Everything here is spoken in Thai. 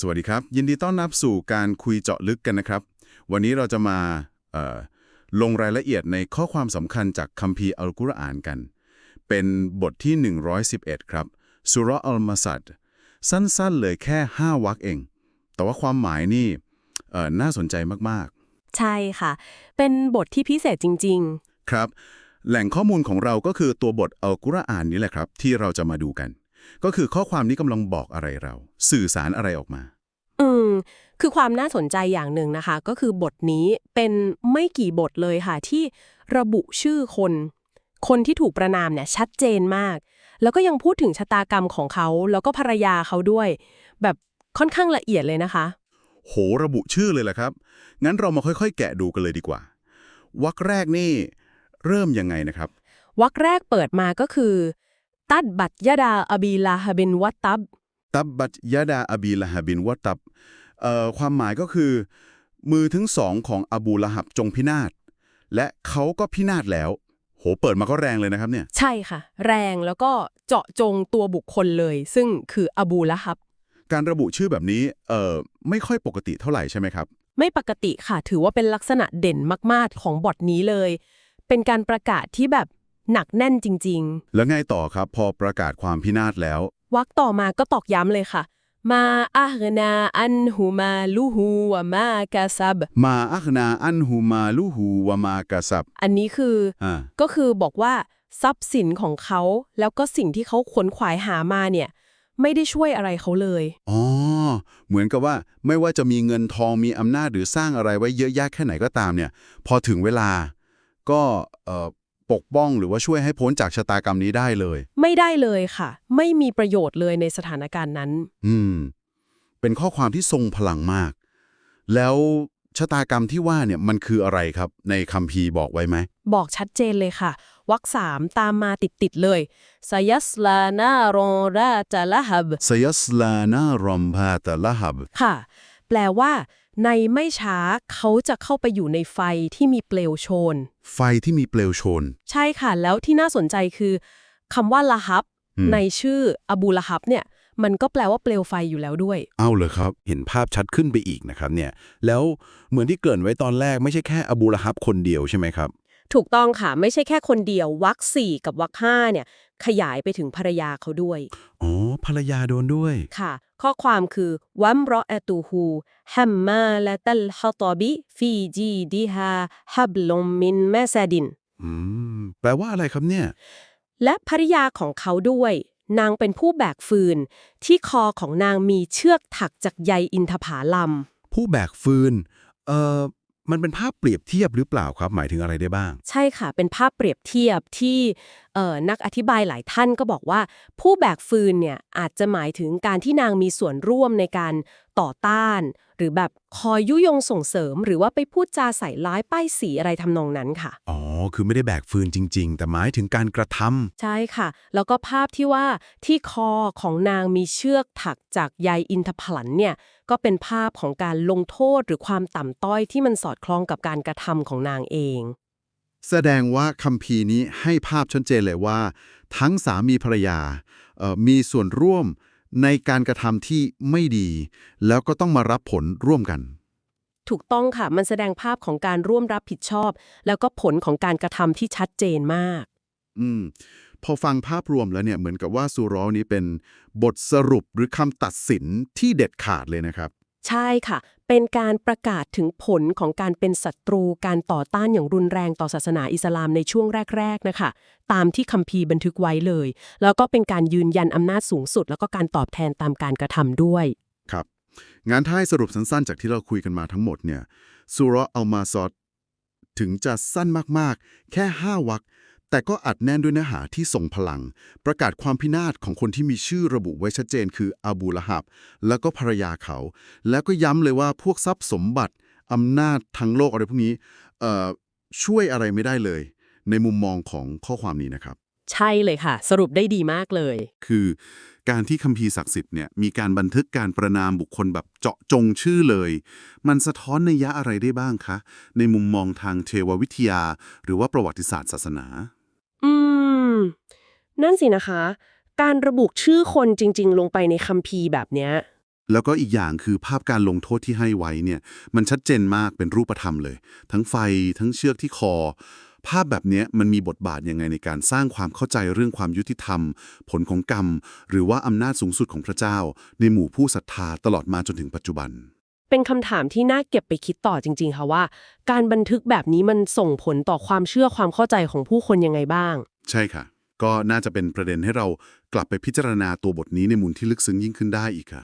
สวัสดีครับ ยินดีต้อนรับสู่การคุยเจาะลึกกันนะครับ วันนี้เราจะมาเอ่อลงรายละเอียดในข้อความสำคัญจากคัมภีร์อัลกุรอานกัน เป็นบทที่ 111 ครับสุเราะห์อัลมาซัดสั้นๆเลยแค่ 5วรรคเอง แต่ว่าความหมายนี่เอ่อน่าสนใจมากใช่ค่ะ เป็นบทที่พิเศษจริง ๆ ครับ แหล่งข้อมูลของเราก็คือตัวบทอัลกุรอานนี้แหละครับ ที่เราจะมาดูกัน ก็คือข้อความนี้กำลังบอกอะไรเรา สื่อสารอะไรออกมาๆอืม คือความน่าสนใจอย่างหนึ่งนะคะ ก็คือบทนี้เป็นไม่กี่บทเลยค่ะ ที่ระบุชื่อคน คนที่ถูกประนามเนี่ยชัดเจนมาก แล้วก็ยังพูดถึงชะตากรรมของเขา แล้วก็ภรรยาเขาด้วย แบบค่อนข้างละเอียดเลยนะคะ โหระบุชื่อเลยแหละครับ งั้นเรามาค่อยๆ แกะดูกันเลยดีกว่า วรรคแรกนี่ เริ่มยังไงนะครับ วรรคแรกเปิดมาก็คือ ตัดบัตยดาอบีลาฮบินวัตตับ ตับบัตยาดาอบีละฮบินวะตับเอ่อความหมายก็คือ มือทั้งสองของอบูละหับจงพินาศ และเขาก็พินาศแล้ว โหเปิดมาก็แรงเลยนะครับเนี่ย ใช่ค่ะ แรงแล้วก็เจาะจงตัวบุคคลเลย ซึ่งคืออบูละฮับ การระบุชื่อแบบนี้เอ่อไม่ค่อยปกติเท่าไหร่ใช่ไหมครับ ไม่ปกติค่ะถือว่าเป็นลักษณะเด่นมาก ๆ ของบทนี้เลย เป็นการประกาศที่แบบ หนักแน่นจริงแล้วไงต่อครับพอประกาศความพินาศแล้วๆวักต่อมาก็ตอกย้ำเลยค่ะ มาอาฮนาอันฮูมาลูฮูวะมากาซับมาอัคนาอันฮูมาลูฮูวามากะซับอันนี้คืออ่า ก็คือบอกว่าทรัพย์สินของเขา แล้วก็สิ่งที่เขาขวนขวายหามาเนี่ย ไม่ได้ช่วยอะไรเขาเลย อ๋อ เหมือนกับว่าไม่ว่าจะมีเงินทองมีอำนาจหรือสร้างอะไรไว้เยอะแยะแค่ไหนก็ตามเนี่ย พอถึงเวลา ก็เอ่อ ปกป้องหรือว่าช่วยให้พ้นจากชะตากรรมนี้ได้เลย ไม่ได้เลยค่ะ ไม่มีประโยชน์เลยในสถานการณ์นั้น อืม เป็นข้อความที่ทรงพลังมาก แล้วชะตากรรมที่ว่าเนี่ยมันคืออะไรครับ ในคัมภีร์บอกไว้ไหม บอกชัดเจนเลยค่ะวรรคสามตามมาติด ๆ เลยสยัสลานาโรราจาละฮับสยัสลานารอมพาตะละหับ ค่ะ แปลว่า ในไม่ช้าเขาจะเข้าไปอยู่ในไฟที่มีเปลวโชน ไฟที่มีเปลวโชน ใช่ค่ะ แล้วที่น่าสนใจคือคำว่าละฮับอืมในชื่ออบูละฮับเนี่ย มันก็แปลว่าเปลวไฟอยู่แล้วด้วย เอาเลยครับ เห็นภาพชัดขึ้นไปอีกนะครับเนี่ย แล้วเหมือนที่เกริ่นไว้ตอนแรกไม่ใช่แค่อบูละฮับคนเดียวใช่ไหมครับ ถูกต้องค่ะ ไม่ใช่แค่คนเดียววรรคสี่กับวรรคห้าเนี่ย ขยายไปถึงภรรยาเขาด้วย อ๋อ ภรรยาโดนด้วย ค่ะ ข้อความคือวัมรออตูฮูฮัมมาละตัลฮะตอบิฟีจีดิฮาฮับลมมินแมซาดิน อืม แปลว่าอะไรครับเนี่ย และภริยาของเขาด้วย นางเป็นผู้แบกฟืน ที่คอของนางมีเชือกถักจากใยอินทผาลัม ผู้แบกฟืน เอ่อมันเป็นภาพเปรียบเทียบหรือเปล่าครับ หมายถึงอะไรได้บ้าง ใช่ค่ะ เป็นภาพเปรียบเทียบที่เอ่อ นักอธิบายหลายท่านก็บอกว่า ผู้แบกฟืนเนี่ยอาจจะหมายถึงการที่นางมีส่วนร่วมในการต่อต้าน หรือแบบคอยยุยงส่งเสริม หรือว่าไปพูดจาใส่ร้ายป้ายสีอะไรทำนองนั้นค่ะ อ๋อ คือไม่ได้แบกฟืนจริง ๆ แต่หมายถึงการกระทำใช่ค่ะ แล้วก็ภาพที่ว่าที่คอของนางมีเชือกถักจากใยอินทผลันเนี่ยก็เป็นภาพของการลงโทษหรือความต่ำต้อยที่มันสอดคล้องกับการกระทำของนางเอง แสดงว่าคัมภีร์นี้ให้ภาพชัดเจนเลยว่า ทั้งสามีภรรยาเอ่อมีส่วนร่วมในการกระทำที่ไม่ดี แล้วก็ต้องมารับผลร่วมกัน ถูกต้องค่ะ มันแสดงภาพของการร่วมรับผิดชอบ แล้วก็ผลของการกระทำที่ชัดเจนมาก อืม พอฟังภาพรวมแล้วเนี่ยเหมือนกับว่าซูร้อนี้เป็นบทสรุปหรือคำตัดสินที่เด็ดขาดเลยนะครับ ใช่ค่ะ เป็นการประกาศถึงผลของการเป็นศัตรูการต่อต้านอย่างรุนแรงต่อศาสนาอิสลามในช่วงแรก ๆ นะคะ ตามที่คัมภีร์บันทึกไว้เลย แล้วก็เป็นการยืนยันอำนาจสูงสุด แล้วก็การตอบแทนตามการกระทำด้วย ครับงานถ้าให้สรุปสั้นๆ จากที่เราคุยกันมาทั้งหมดเนี่ยซูราะห์อัลมาซอดถึงจะสั้นมากๆ แค่ 5 วรรค แต่ก็อัดแน่นด้วยเนื้อหาที่ส่งพลัง ประกาศความพินาศของคนที่มีชื่อระบุไว้ชัดเจนคืออาบูละฮับ แล้วก็ภรรยาเขา แล้วก็ย้ำเลยว่าพวกทรัพย์สมบัติอำนาจทั้งโลกอะไรพวกนี้เอ่อช่วยอะไรไม่ได้เลย ในมุมมองของข้อความนี้นะครับใช่เลยค่ะ สรุปได้ดีมากเลย คือการที่คัมภีร์ศักดิ์สิทธิ์เนี่ยมีการบันทึกการประนามบุคคลแบบเจาะจงชื่อเลย มันสะท้อนในยยะอะไรได้บ้างคะ ในมุมมองทางเทววิทยา หรือว่าประวัติศาสตร์ศาสนาอืม นั่นสินะคะ การระบุชื่อคนจริง ๆ ลงไปในคัมภีร์แบบเนี้ยแล้วก็อีกอย่างคือภาพการลงโทษที่ให้ไว้เนี่ย มันชัดเจนมากเป็นรูปธรรมเลย ทั้งไฟทั้งเชือกที่คอ ภาพแบบเนี้ยมันมีบทบาทยังไงในการสร้างความเข้าใจเรื่องความยุติธรรม ผลของกรรม หรือว่าอำนาจสูงสุดของพระเจ้า ในหมู่ผู้ศรัทธาตลอดมาจนถึงปัจจุบัน เป็นคำถามที่น่าเก็บไปคิดต่อจริง ๆ ค่ะว่า การบันทึกแบบนี้มันส่งผลต่อความเชื่อความเข้าใจของผู้คนยังไงบ้าง ใช่ค่ะ ก็น่าจะเป็นประเด็นให้เรากลับไปพิจารณาตัวบทนี้ในมุมที่ลึกซึ้งยิ่งขึ้นได้อีกค่ะ